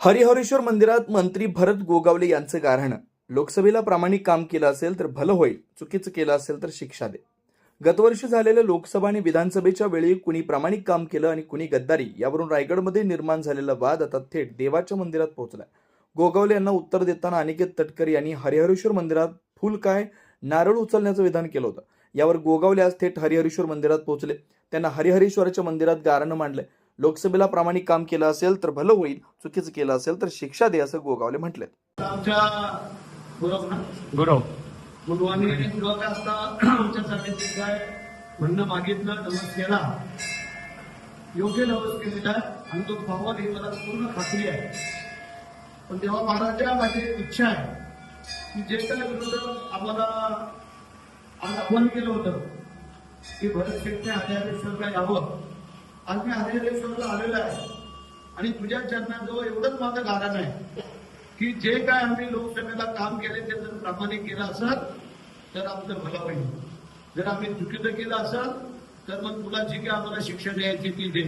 हरिहरेश्वर मंदिरात मंत्री भरत गोगावले यांचं गारहाणं लोकसभेला प्रामाणिक काम केलं असेल तर भलं होईल चुकीचं केलं असेल तर शिक्षा दे. गतवर्षी झालेल्या लोकसभा आणि विधानसभेच्या वेळी कुणी प्रामाणिक काम केलं आणि कुणी गद्दारी यावरून रायगडमध्ये निर्माण झालेला वाद आता थेट देवाच्या मंदिरात पोहोचलाय. गोगावले यांना उत्तर देताना अनिकेत तटकरे यांनी हरिहरेश्वर मंदिरात फुल काय नारळ उचलण्याचं विधान केलं होतं. यावर गोगावले आज थेट हरिहरेश्वर मंदिरात पोहोचले. त्यांना हरिहरेश्वराच्या मंदिरात गारणं मांडलंय. लोकसभेला प्रामाणिक काम केलं असेल तर भलं होईल चुकीचं केलं असेल तर शिक्षा दे असं गोगावले म्हटले काय म्हणणं मागितलं नमस केला. योग्य नमस केलेला आणि तो ही मला पूर्ण खात्री आहे. पण तेव्हा महाराजा माझी इच्छा आहे की जे काय विरोधक आम्हाला आज आव्हान केलं होतं की भरत शेठने हरिहरेश्वरला यावं? आज मी हरिहरेश्वरला आलेलो आहे. आणि तुझ्या चरणाजवळ एवढंच माझं कारण आहे की जे काय आम्ही लोकसभेला काम केले ते जर प्रामाणिक केलं असत तर आमचं भलं होईल. जर आम्ही चुकीचं केलं असेल तर मग तुला जी काय आम्हाला शिक्षा द्यायची ती दे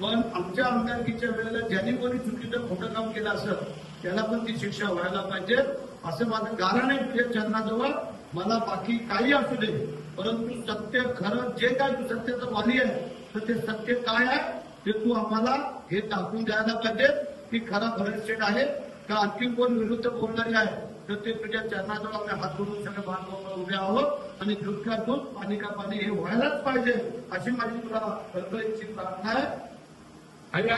पण आमच्या आमदारकीच्या वेळेला ज्यांनी कोणी चुकीचं खोटं काम केलं असेल त्याला पण ती शिक्षा व्हायला पाहिजे. असं माझं कारण आहे तुझ्या चरणाजवळ. मला बाकी काही असू दे. परंतु सत्य खरं जे काय तू सत्याचं वाली आहे तर ते सत्य काय आहे ते तू आम्हाला हे दाखवून द्यायला पाहिजे. की खरा शेठ आहे. का आणखी कोण विरुद्ध बोलणारे आहे? तर ते तुझ्या चरणाजवळ आपल्या हात जोडून सगळे बांधव उभे आहोत आणि दुःखातून पाणी का पाणी हे व्हायलाच पाहिजे अशी माझी तुला कळकळीची प्रार्थना आहे. आणि